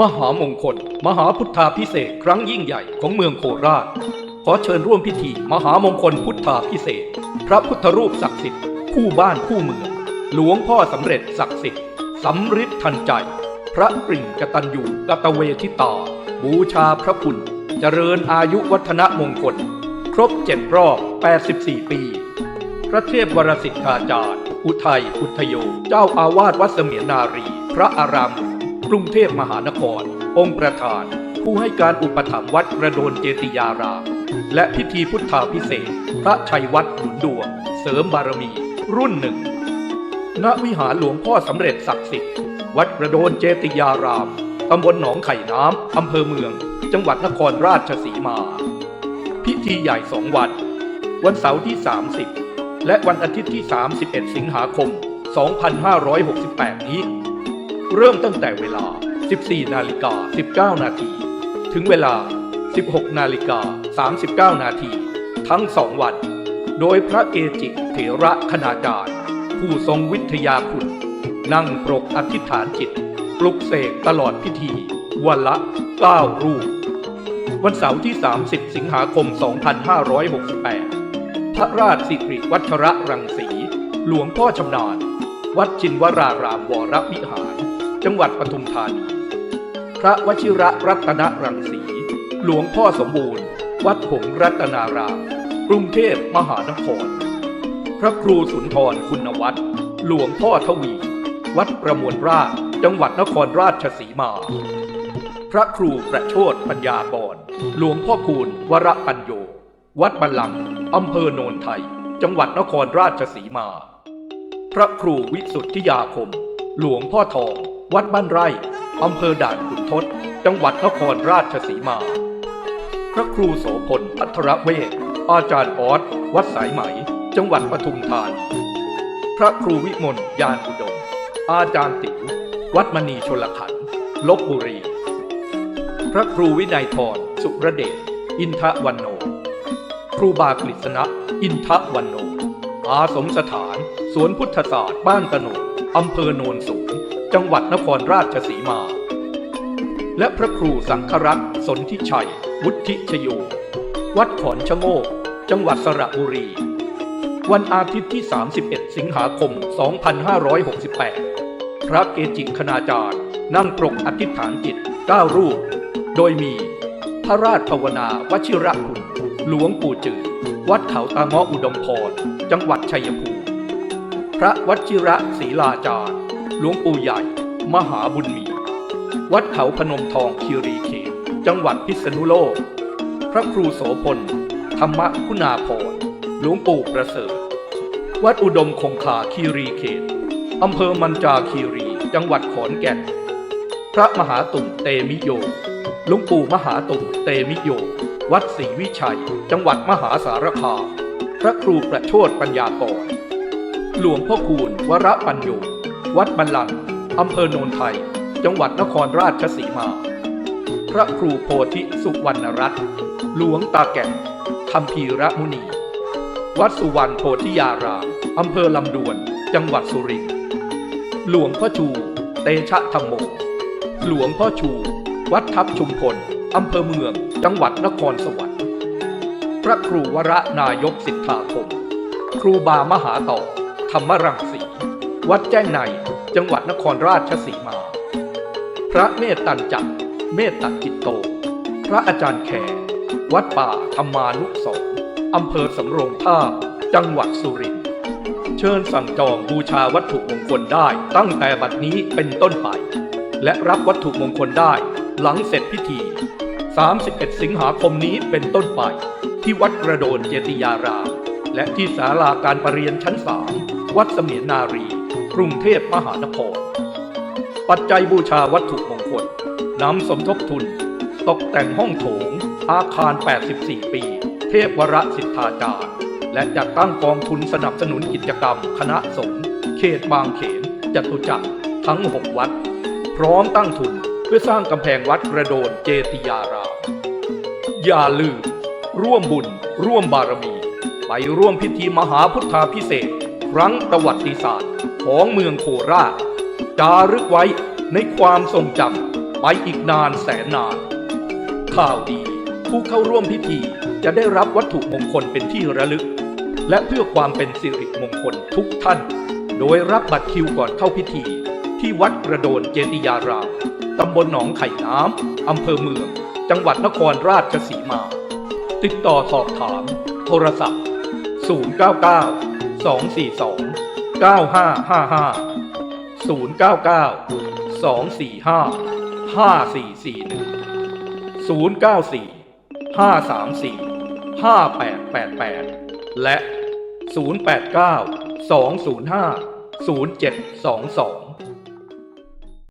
มหามงคล มหาพุทธาพิเศษครั้งยิ่งใหญ่ของเมืองโคราช ขอเชิญร่วมพิธี มหามงคลพุทธาพิเศษ พระพุทธรูปศักดิ์สิทธิ์คู่บ้านคู่เมือง หลวงพ่อสำเร็จศักดิ์สิทธิ์สำริดทันใจ พระปริ่งกตัญญูกตเวทิตา บูชาพระคุณ เจริญอายุวัฒนมงคล ครบเจ็ดรอบ 84 ปี พระเทพวรสิทธาจารย์ อุทัยอุทโย เจ้าอาวาสวัดเสมียนนารี พระอารามหลวง กรุงเทพมหานคร องค์ประธาน ผู้ให้การอุปถัมภ์วัดกระโดนเจติยารามและพิธีพุทธาพิเศษ พระชัยวัดหนุนดวง เสริมบารมี รุ่นหนึ่ง ณวิหารหลวงพ่อสำเร็จศักดิ์สิทธิ์ วัดกระโดนเจติยาราม ตำบลหนองไข่น้ำ อำเภอเมือง จังหวัดนครราชสีมา พิธีใหญ่สองวัน วันเสาร์ที่ 30 และวันอาทิตย์ที่ 31 สิงหาคม 2568 นี้ เริ่มตั้งแต่เวลา 14 นาฬิกา 19 นาที ถึงเวลา 16 นาฬิกา 39 นาที ทั้งสองวัน โดยพระเกจิเถระคณาจารย์ ผู้ทรงวิทยาคุณ นั่งปรกอธิษฐานจิต ปลุกเสกตลอดพิธี วันละ 9 รูป วันเสาร์ที่ 30 สิงหาคม 2568 พระราชสิริวัชระรังสี หลวงพ่อชำนาญวัดชินวรารามวรวิหาร จังหวัดปทุมธานี พระวชิระรัตนรังสี หลวงพ่อสมบูรณ์ วัดหงรัตนาราม กรุงเทพมหานคร พระครูสุนทรคุณวัฒน์หลวงพ่อทวี วัดประมวลราชจังหวัดนครราชสีมา พระครูประโชดปัญญากรหลวงพ่อคูณวรปัญโย วัดบัลลังก์อำเภอโนนไทย จังหวัดนครราชสีมา พระครูวิสุทธิยาคม หลวงพ่อทอง วัดบ้านไร่อำเภอด่านขุนทด จังหวัดนครราชสีมา พระครูโสพลพัทรเวศอาจารย์ออสวัดสายไหม จังหวัดปทุมธานีพระครูวิมลยานอุดม อาจารย์ติ๋ววัดมณีชลขันลบบุรี พระครูวินัยทรสุรเดชอินทวันโน ครูบากฤษณะ อินทวันโน อาสมสถาน สวนพุทธศาสตร์บ้านตะโนดอำเภอโนนสูง จังหวัดนครราชสีมา และพระครูสังฆรัตน์สนธิชัย วุฒิชโยวัดขอนชะโงก จังหวัดสระบุรี วันอาทิตย์ที่ 31 สิงหาคม 2568 พระเกจิคณาจารย์ นั่งปรกอธิษฐานจิต9รูป โดยมี พระราชภาวนาวชิระคุณ หลวงปู่จือวัดเขาตาเงาะอุดมพร จังหวัดชัยภูมิ พระวชิระศรีลาจารย์ ลวงปู่ใหญ่ มหาบุญมี วัดเขาพนมทองคีรีเขตจังหวัดพิษณุโลก พระครูโสพล ธรรมคุณาพรหลวงปู่ประเสริฐ วัดอุดมคงคาคีรีเขตอำเภอมันจาคีรี จังหวัดขอนแก่น พระมหาตุ่มเตมิโยหลวงปู่มหาตุ่มเตมิโย วัดศรีวิชัย จังหวัดมหาสารคาม พระครูประโชดปัญญากร หลวงพ่อคูณวรปัญโย วัดบัลลังอำเภอโนนไทย จังหวัดนครราชสีมา พระครูโพธิสุวรรณรัตน์หลวงตาแก่นคำพีระมุนี วัดสุวรรณโพธิยารามอำเภอลำดวน จังหวัดสุรินทร์หลวงพ่อชู เตชะธรรมโม หลวงพ่อชู วัดทับชุมพลอำเภอเมือง จังหวัดนครสวรรค์ พระครูวระนายกสิทธาคม ครูบามหาต่อ ธรรมรังสี วัดแจ้งใน จังหวัดนครราชสีมา พระเมตตันจักรเมตตาจิตโต พระอาจารย์แขกวัดป่าธรรมานุสรณ์อำเภอสำโรงท่าบจังหวัดสุรินทร์เชิญสั่งจองบูชาวัตถุมงคลได้ตั้งแต่บัดนี้เป็นต้นไป และรับวัตถุมงคลได้หลังเสร็จพิธี 31 สิงหาคมนี้เป็นต้นไป ที่วัดกระโดนเจติยาราม และที่ศาลาการประเรียนชั้นสามวัดเสมียนนารี กรุงเทพมหานคร ปัจจัยบูชาวัตถุมงคลนำสมทบทุน ตกแต่งห้องโถง อาคาร 84 ปี เทพวรสิทธาจารย์ และจัดตั้งกองทุนสนับสนุนกิจกรรม คณะสงฆ์เขตบางเขนจตุจักรทั้ง 6 วัด พร้อมตั้งทุนเพื่อสร้างกำแพงวัดกระโดนเจติยารามอย่าลืมร่วมบุญ ร่วมบารมี ไปร่วมพิธีมหาพุทธาพิเศษ ครั้งประวัติศาสตร์ของเมืองโคราชจารึกไว้ในความทรงจำไปอีกนานแสนนาน ข่าวดีผู้เข้าร่วมพิธีจะได้รับวัตถุมงคลเป็นที่ระลึก และเพื่อความเป็นสิริมงคลทุกท่าน โดยรับบัตรคิวก่อนเข้าพิธี ที่วัดกระโดนเจติยารามตำบลหนองไข่น้ำอำเภอเมือง จังหวัดนครราชสีมา ติดต่อสอบถาม โทรศัพท์ 099 สองสี่สองเก้าห้าห้าห้าศูนย์เก้าเก้าสองสี่ห้าห้าสี่สี่หนึ่งศูนย์เก้าสี่ห้าสามสี่ห้าแปดแปดแปดและศูนย์แปดเก้าสองศูนย์ห้าศูนย์เจ็ดสองสอง